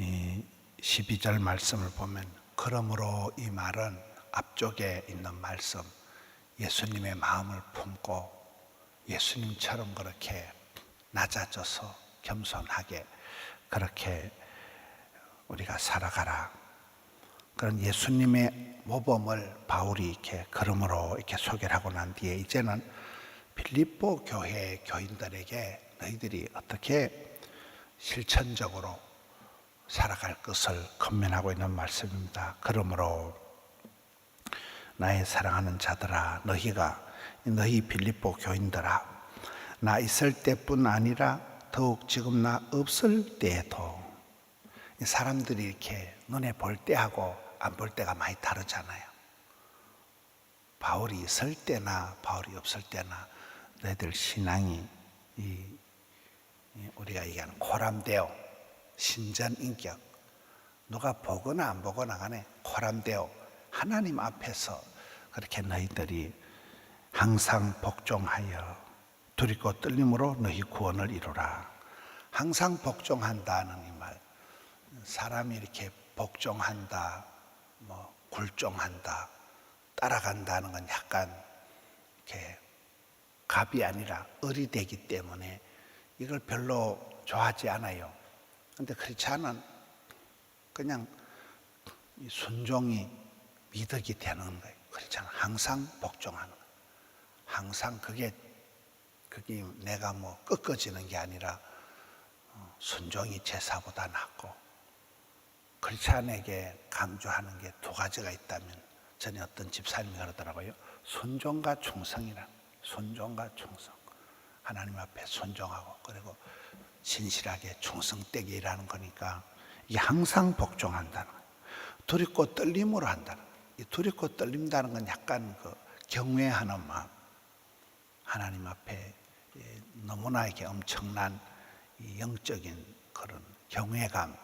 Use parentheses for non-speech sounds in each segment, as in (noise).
이 12절 말씀을 보면 그러므로 이 말은 앞쪽에 있는 말씀 예수님의 마음을 품고 예수님처럼 그렇게 낮아져서 겸손하게 그렇게 우리가 살아가라. 그런 예수님의 모범을 바울이 이렇게 그러므로 이렇게 소개를 하고 난 뒤에 이제는 빌립보 교회 교인들에게 너희들이 어떻게 실천적으로 살아갈 것을 건면하고 있는 말씀입니다. 그러므로 나의 사랑하는 자들아 너희가 너희 빌립보 교인들아 나 있을 때뿐 아니라 더욱 지금 나 없을 때에도 이 사람들이 이렇게 눈에 볼 때하고 안 볼 때가 많이 다르잖아요. 바울이 있을 때나 바울이 없을 때나 너희들 신앙이 이, 이 우리가 얘기하는 코람데오 신전 인격 누가 보거나 안 보거나 간에 코람데오 하나님 앞에서 그렇게 너희들이 항상 복종하여 두렵고 떨림으로 너희 구원을 이루라. 항상 복종한다는 이 말. 사람이 이렇게 복종한다, 뭐 굴종한다, 따라간다는 건 약간 이렇게 갑이 아니라 을이 되기 때문에 이걸 별로 좋아하지 않아요. 근데 그렇지 않은 그냥 이 순종이 미덕이 되는 거예요. 그렇잖아. 항상 복종하는 거예요. 항상 그게 그게 내가 뭐 꺾어지는 게 아니라 어, 순종이 제사보다 낫고 크리스찬에게 강조하는 게 두 가지가 있다면 전에 어떤 집사님이 그러더라고요. 순종과 충성이라. 순종과 충성. 하나님 앞에 순종하고 그리고 진실하게 충성되게 일하는 거니까 이게 항상 복종한다는 거예요. 두렵고 떨림으로 한다는 거예요. 이 두렵고 떨린다는 건 약간 그 경외하는 마음. 하나님 앞에 예, 너무나 이렇게 엄청난 이 영적인 그런 경외감,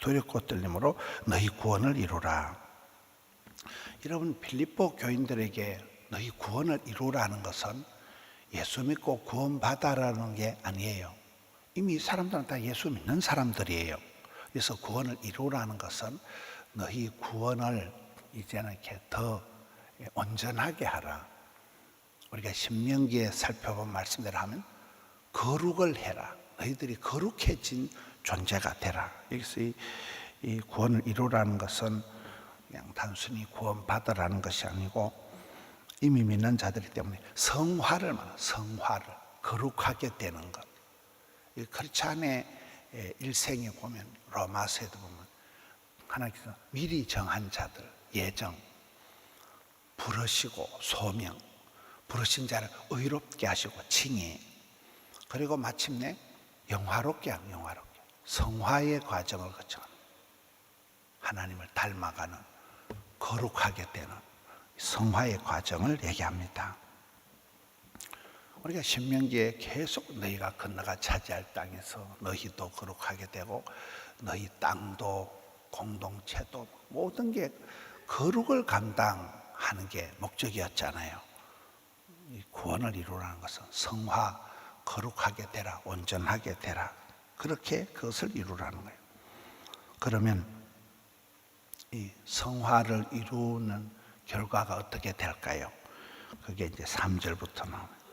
두렵고 떨림으로 너희 구원을 이루라. 여러분 빌립보 교인들에게 너희 구원을 이루라는 것은 예수 믿고 구원받아라는 게 아니에요. 이미 사람들은 다 예수 믿는 사람들이에요. 그래서 구원을 이루라는 것은 너희 구원을 이제는 이렇게 더 온전하게 하라. 우리가 신명기에 살펴본 말씀대로 하면 거룩을 해라. 너희들이 거룩해진 존재가 되라. 여기서 이, 이 구원을 이루라는 것은 그냥 단순히 구원받으라는 것이 아니고 이미 믿는 자들이 때문에 성화를 말하 성화를 거룩하게 되는 것. 이 크리스찬의 일생에 보면 로마서에도 보면 하나님께서 미리 정한 자들 예정 부르시고 소명 부르신 자를 의롭게 하시고 칭해 그리고 마침내 영화롭게 하고 영화롭게 성화의 과정을 거쳐 하나님을 닮아가는 거룩하게 되는 성화의 과정을 얘기합니다. 우리가 신명기에 계속 너희가 건너가 차지할 땅에서 너희도 거룩하게 되고 너희 땅도 공동체도 모든 게 거룩을 감당하는 게 목적이었잖아요. 구원을 이루라는 것은 성화, 거룩하게 되라, 온전하게 되라. 그렇게 그것을 이루라는 거예요. 그러면 이 성화를 이루는 결과가 어떻게 될까요? 그게 이제 3절부터 나옵니다.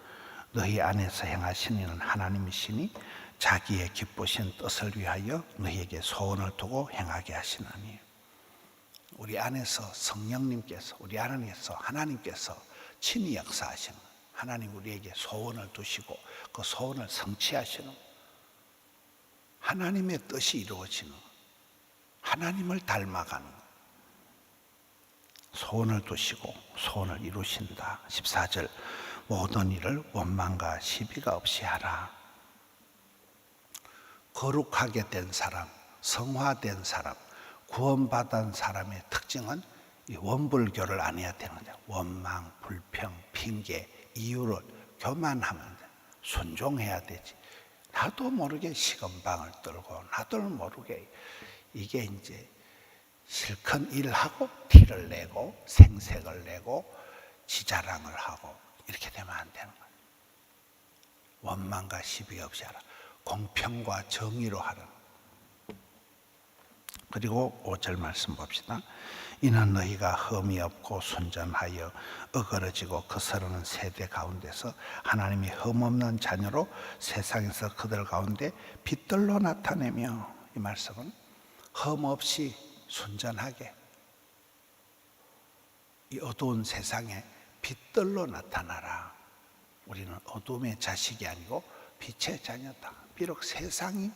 너희 안에서 행하신 이는 하나님이시니 자기의 기쁘신 뜻을 위하여 너희에게 소원을 두고 행하게 하시나니 우리 안에서 성령님께서 우리 안에서 하나님께서 친히 역사하시는 하나님 우리에게 소원을 두시고 그 소원을 성취하시는 하나님의 뜻이 이루어지는 하나님을 닮아가는 소원을 두시고 소원을 이루신다. 14절 모든 일을 원망과 시비가 없이 하라. 거룩하게 된 사람, 성화된 사람, 구원받은 사람의 특징은 원불교를 안 해야 되는데 원망, 불평, 핑계, 이유를 교만하면 돼. 순종해야 되지. 나도 모르게 시건방을 떨고 나도 모르게 이게 이제 실컷 일하고 티를 내고 생색을 내고 지자랑을 하고 이렇게 되면 안 되는 거예요. 원망과 시비 없이 하라. 공평과 정의로 하라. 그리고 5절 말씀 봅시다. 이는 너희가 흠이 없고 순전하여 어그러지고 거스르는 세대 가운데서 하나님이 흠 없는 자녀로 세상에서 그들 가운데 빛들로 나타내며 이 말씀은 흠 없이 순전하게 이 어두운 세상에 빛들로 나타나라. 우리는 어둠의 자식이 아니고 빛의 자녀다. 비록 세상이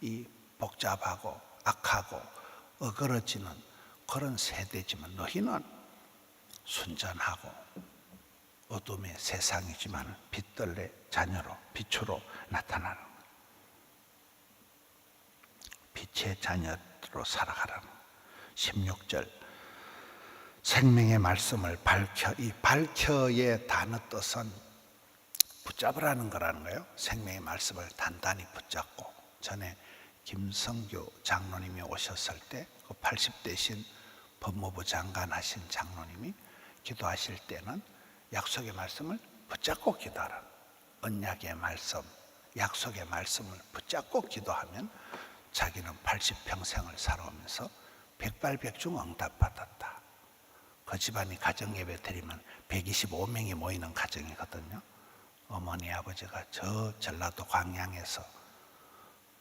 이 복잡하고 악하고 어그러지는 그런 세대지만 너희는 순전하고 어둠의 세상이지만 빛들의 자녀로 빛으로 나타나는. 빛의 자녀로 살아가라는 16절 생명의 말씀을 밝혀 이 밝혀의 단어 뜻은 붙잡으라는 거라는 거예요. 생명의 말씀을 단단히 붙잡고 전에 김성규 장로님이 오셨을 때 그 80대신 법무부 장관 하신 장로님이 기도하실 때는 약속의 말씀을 붙잡고 기도하라. 언약의 말씀, 약속의 말씀을 붙잡고 기도하면 자기는 80평생을 살아오면서 백발백중 응답받았다. 그 집안이 가정예배 드리면 125명이 모이는 가정이거든요. 어머니 아버지가 저 전라도 광양에서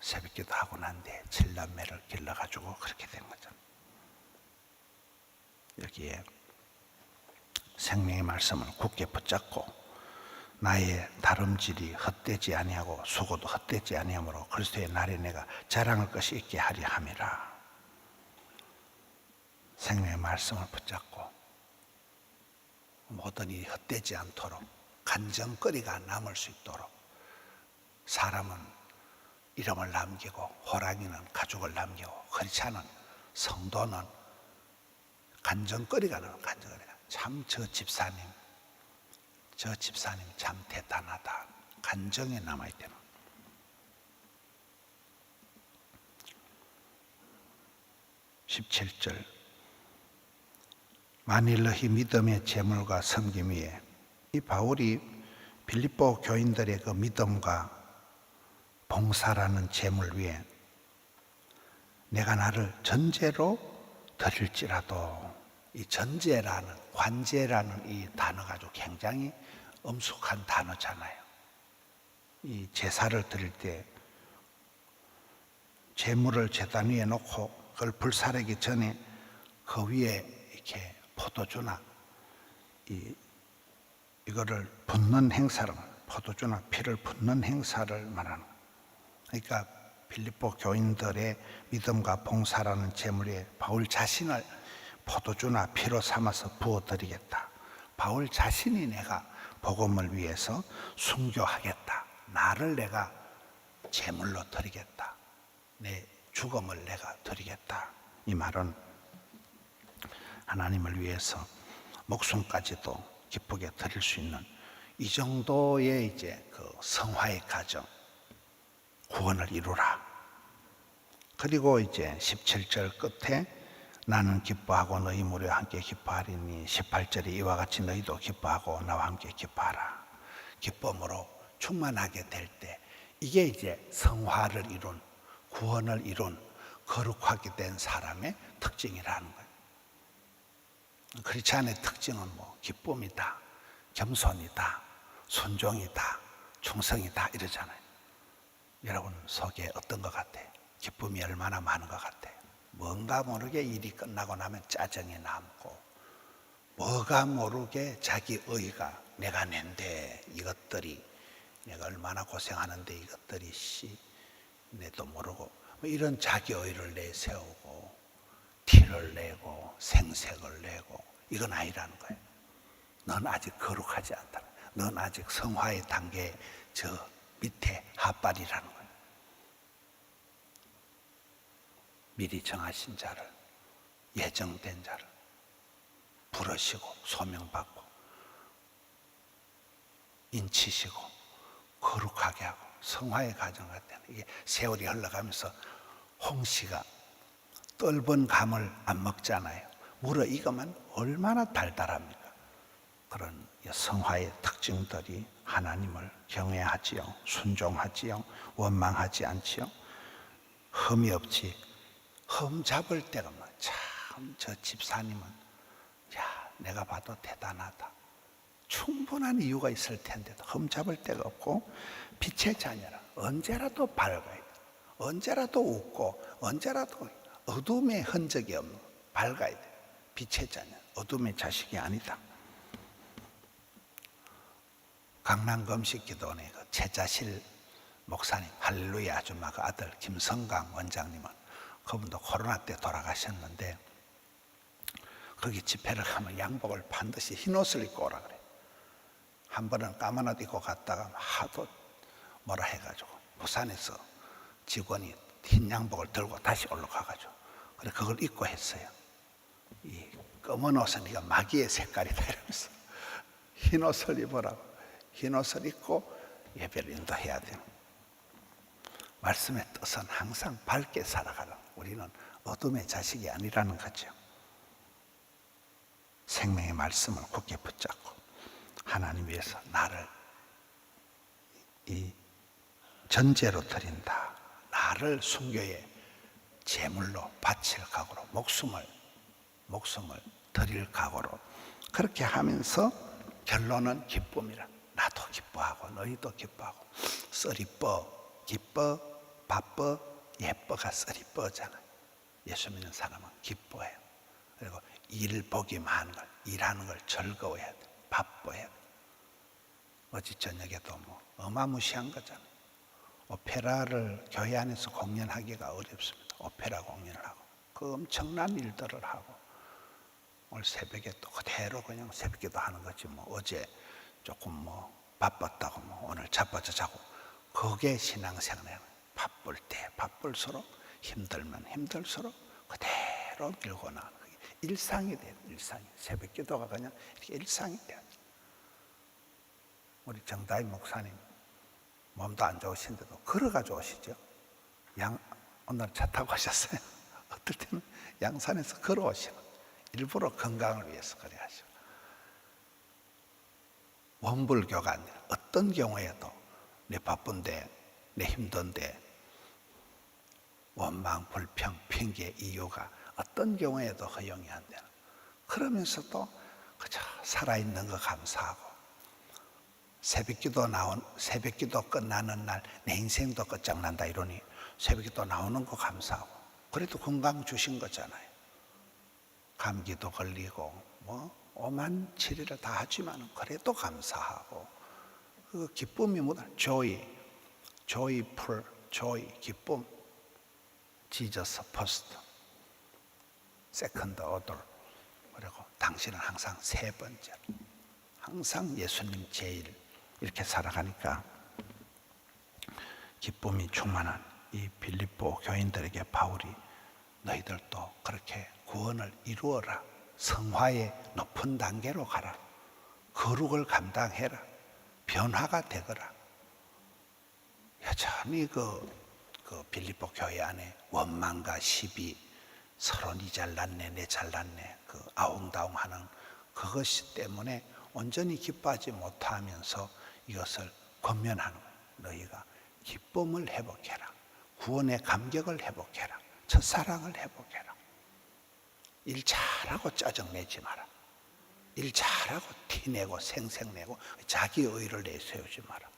새벽기도 하고 난 뒤에 칠남매를 길러가지고 그렇게 된 거죠. 여기에 생명의 말씀을 굳게 붙잡고 나의 다름질이 헛되지 아니하고 수고도 헛되지 아니하므로 그리스도의 날에 내가 자랑할 것이 있게 하리 함이라. 생명의 말씀을 붙잡고 모든 일이 헛되지 않도록 간정거리가 남을 수 있도록 사람은 이름을 남기고 호랑이는 가죽을 남기고 않은 성도는 간정거리가 나는 간정거리가 참 저 집사님 저 집사님 참 대단하다. 간정에 남아있다는 17절 만일 너희 믿음의 재물과 섬김 위에 이 바울이 빌립보 교인들의 그 믿음과 봉사라는 재물 위에 내가 나를 전제로 드릴지라도 이 전제라는 관제라는 이 단어가 아주 굉장히 엄숙한 단어잖아요. 이 제사를 드릴 때 재물을 제단 위에 놓고 그걸 불사르기 전에 그 위에 이렇게 포도주나 이 이거를 붓는 행사를 포도주나 피를 붓는 행사를 말하는. 그러니까 빌립보 교인들의 믿음과 봉사라는 제물에 바울 자신을 포도주나 피로 삼아서 부어드리겠다. 바울 자신이 내가 복음을 위해서 순교하겠다. 나를 내가 제물로 드리겠다. 내 죽음을 내가 드리겠다. 이 말은 하나님을 위해서 목숨까지도 기쁘게 드릴 수 있는 이 정도의 이제 그 성화의 가정, 구원을 이루라. 그리고 이제 17절 끝에 나는 기뻐하고 너희 무려 함께 기뻐하리니 18절에 이와 같이 너희도 기뻐하고 나와 함께 기뻐하라. 기쁨으로 충만하게 될 때 이게 이제 성화를 이룬 구원을 이룬 거룩하게 된 사람의 특징이라는 거예요. 크리스찬의 특징은 뭐 기쁨이다, 겸손이다, 순종이다, 충성이다 이러잖아요. 여러분 속에 어떤 것 같아요? 기쁨이 얼마나 많은 것 같아요? 뭔가 모르게 일이 끝나고 나면 짜증이 남고 뭐가 모르게 자기 의가 내가 낸데 이것들이 내가 얼마나 고생하는데 이것들이 씨 내도 모르고 뭐 이런 자기 의를 내세우고 티를 내고 생색을 내고 이건 아니라는 거예요. 넌 아직 거룩하지 않다. 넌 아직 성화의 단계 저 밑에 핫발이라는 거예요. 미리 정하신 자를 예정된 자를 부르시고 소명받고 인치시고 거룩하게 하고 성화의 과정을 때는 이게 세월이 흘러가면서 홍시가 떫은 감을 안 먹잖아요. 물어 이거만 얼마나 달달합니까? 그런 성화의 특징들이 하나님을 경외하지요, 순종하지요, 원망하지 않지요, 흠이 없지, 흠 잡을 데가 없나. 참저 집사님은 야 내가 봐도 대단하다. 충분한 이유가 있을 텐데도 흠 잡을 데가 없고 빛의 자녀라 언제라도 밝아야 돼. 언제라도 웃고 언제라도 어둠의 흔적이 없는 밝아야 돼. 빛의 자녀 어둠의 자식이 아니다. 강남 금식기도원의 그 최자실 목사님 할렐루야 아줌마 그 아들 김성강 원장님은 그분도 코로나 때 돌아가셨는데 거기 집회를 하면 양복을 반드시 흰 옷을 입고 오라 그래. 한 번은 까만 옷 입고 갔다가 하도 뭐라 해가지고 부산에서 직원이 흰 양복을 들고 다시 올라가가지고 그래 그걸 입고 했어요. 이 검은 옷은 이거 마귀의 색깔이다 이러면서 흰 옷을 입으라고 흰 옷을 입고 예배를 인도해야 돼요. 말씀의 뜻은 항상 밝게 살아가라. 우리는 어둠의 자식이 아니라는 거죠. 생명의 말씀을 굳게 붙잡고 하나님 위해서 나를 이 전제로 드린다. 나를 순교의 제물로 바칠 각오로 목숨을 목숨을 드릴 각오로 그렇게 하면서 결론은 기쁨이라. 나도 기뻐하고 너희도 기뻐하고 썰이뻐 기뻐 바빠 예뻐가 썰이뻐잖아. 예수 믿는 사람은 기뻐해요. 그리고 일 보기 많은 걸 일하는 걸 즐거워해야 돼. 바빠야 돼. 어제 저녁에도 뭐 어마무시한 거잖아. 오페라를 교회 안에서 공연하기가 어렵습니다. 오페라 공연을 하고 그 엄청난 일들을 하고 오늘 새벽에 또 그대로 그냥 새벽기도 하는 거지 뭐 어제 조금 뭐 바빴다고 뭐 오늘 자빠져 자고 그게 신앙생활이에요. 바쁠 때 바쁠수록 힘들면 힘들수록 그대로 밀고 나가는 거예요. 일상이 돼요. 일상이 새벽기도가 그냥 이렇게 일상이 돼요. 우리 정다희 목사님 몸도 안 좋으신데도 걸어가지고 오시죠. 양 오늘 차 타고 오셨어요. (laughs) 어떨 때는 양산에서 걸어오시고 일부러 건강을 위해서 그래 하시고 원불교가 아니라 어떤 경우에도 내 바쁜데 내 힘든데 원망, 불평, 핑계, 이유가 어떤 경우에도 허용이 안 되는 그러면서도 그저 살아있는 거 감사하고 새벽기도 나온 새벽기도 끝나는 날 내 인생도 끝장난다 이러니 새벽기도 나오는 거 감사하고 그래도 건강 주신 거잖아요. 감기도 걸리고 뭐 오만 치리를 다 하지만 그래도 감사하고 그 기쁨이 뭐다? joy, joyful, joy 기쁨, Jesus first, second order. 그리고 당신은 항상 세 번째, 항상 예수님 제일 이렇게 살아가니까 기쁨이 충만한 이 빌립보 교인들에게 바울이 너희들도 그렇게 구원을 이루어라. 성화의 높은 단계로 가라. 거룩을 감당해라. 변화가 되거라. 여전히 그, 그 빌립보 교회 안에 원망과 시비, 서로 니 잘났네, 내 잘났네, 그 아웅다웅 하는 그것 때문에 온전히 기뻐하지 못하면서 이것을 권면하는 거예요. 너희가 기쁨을 회복해라. 구원의 감격을 회복해라. 첫사랑을 회복해라. 일 잘하고 짜증내지 마라. 일 잘하고 티내고 생색내고 자기 의를 내세우지 마라.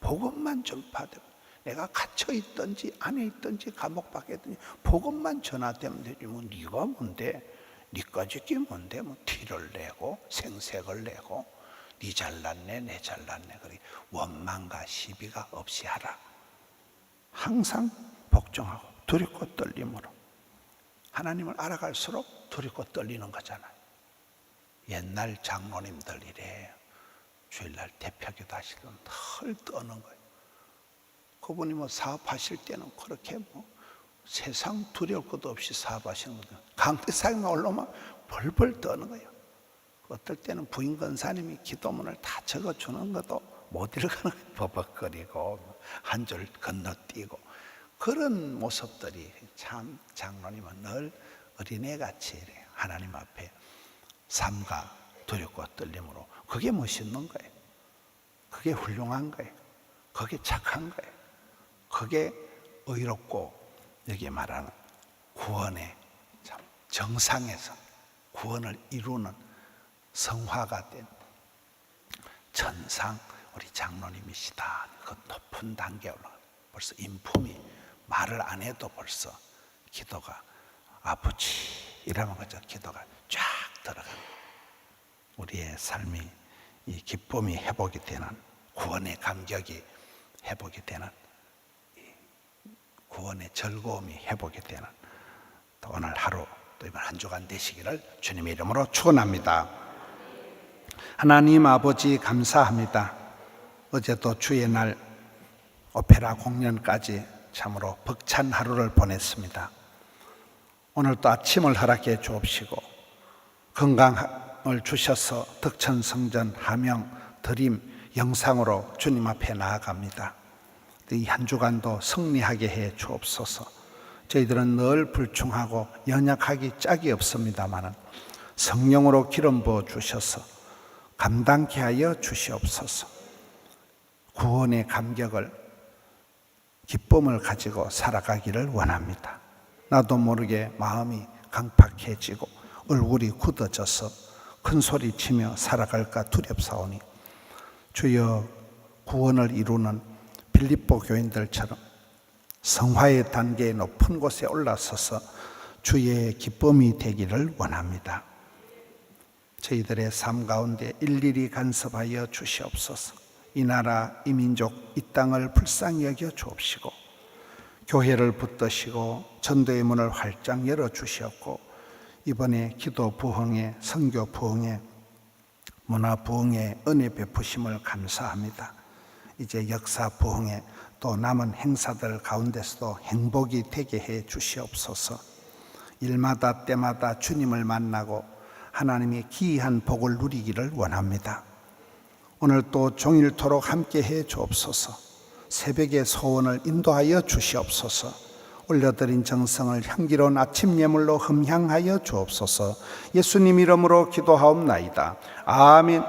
복음만 전파되면 내가 갇혀 있든지 안에 있든지 감옥 밖에 있든지 복음만 전화되면 되지 뭐 네가 뭔데 네까지 게 뭔데 뭐 티를 내고 생색을 내고 네 잘났네 내 잘났네 그리 원망과 시비가 없이 하라. 항상 복종하고 두렵고 떨림으로 하나님을 알아갈수록 두렵고 떨리는 거잖아요. 옛날 장로님들 이래 주일날 대표기도 하시던 털 떠는 거예요. 그분이 뭐 사업하실 때는 그렇게 뭐 세상 두려울 것도 없이 사업하시는 거예요. 강대상에 올라오면 벌벌 떠는 거예요. 어떨 때는 부인 권사님이 기도문을 다 적어주는 것도 못 거예요. 버벅거리고 한 줄 건너뛰고 그런 모습들이 참 장로님은 늘 어린애같이 하나님 앞에 삶과 두렵고 떨림으로 그게 멋있는 거예요. 그게 훌륭한 거예요. 그게 착한 거예요. 그게 의롭고 여기 말하는 구원의 참 정상에서 구원을 이루는 성화가 된 천상 우리 장로님이시다. 그 높은 단계에 올라가. 벌써 인품이 말을 안 해도 벌써 기도가 아버지 이러면 그저 기도가 쫙 들어가. 우리의 삶이 이 기쁨이 회복이 되는 구원의 감격이 회복이 되는 이 구원의 즐거움이 회복이 되는 또 오늘 하루 또 이번 한 주간 되시기를 주님의 이름으로 축원합니다. 하나님 아버지 감사합니다. 어제도 주의 날 오페라 공연까지 참으로 벅찬 하루를 보냈습니다. 오늘 또 아침을 허락해 주옵시고 건강을 주셔서 덕천 성전 하명 드림 영상으로 주님 앞에 나아갑니다. 이 한 주간도 승리하게 해 주옵소서. 저희들은 늘 불충하고 연약하기 짝이 없습니다마는 성령으로 기름 부어 주셔서 감당케 하여 주시옵소서. 구원의 감격을 기쁨을 가지고 살아가기를 원합니다. 나도 모르게 마음이 강팍해지고 얼굴이 굳어져서 큰 소리 치며 살아갈까 두렵사오니 주여 구원을 이루는 빌립보 교인들처럼 성화의 단계의 높은 곳에 올라서서 주의 기쁨이 되기를 원합니다. 저희들의 삶 가운데 일일이 간섭하여 주시옵소서. 이 나라, 이 민족, 이 땅을 불쌍히 여겨 주옵시고 교회를 붙드시고 전도의 문을 활짝 열어 주시옵고 이번에 기도 부흥회, 선교 부흥회, 문화 부흥회 은혜 베푸심을 감사합니다. 이제 역사 부흥회 또 남은 행사들 가운데서도 행복이 되게 해 주시옵소서. 일마다 때마다 주님을 만나고 하나님의 기이한 복을 누리기를 원합니다. 오늘 또 종일토록 함께 해 주옵소서. 새벽의 소원을 인도하여 주시옵소서. 올려드린 정성을 향기로운 아침 예물로 흠향하여 주옵소서. 예수님 이름으로 기도하옵나이다. 아멘.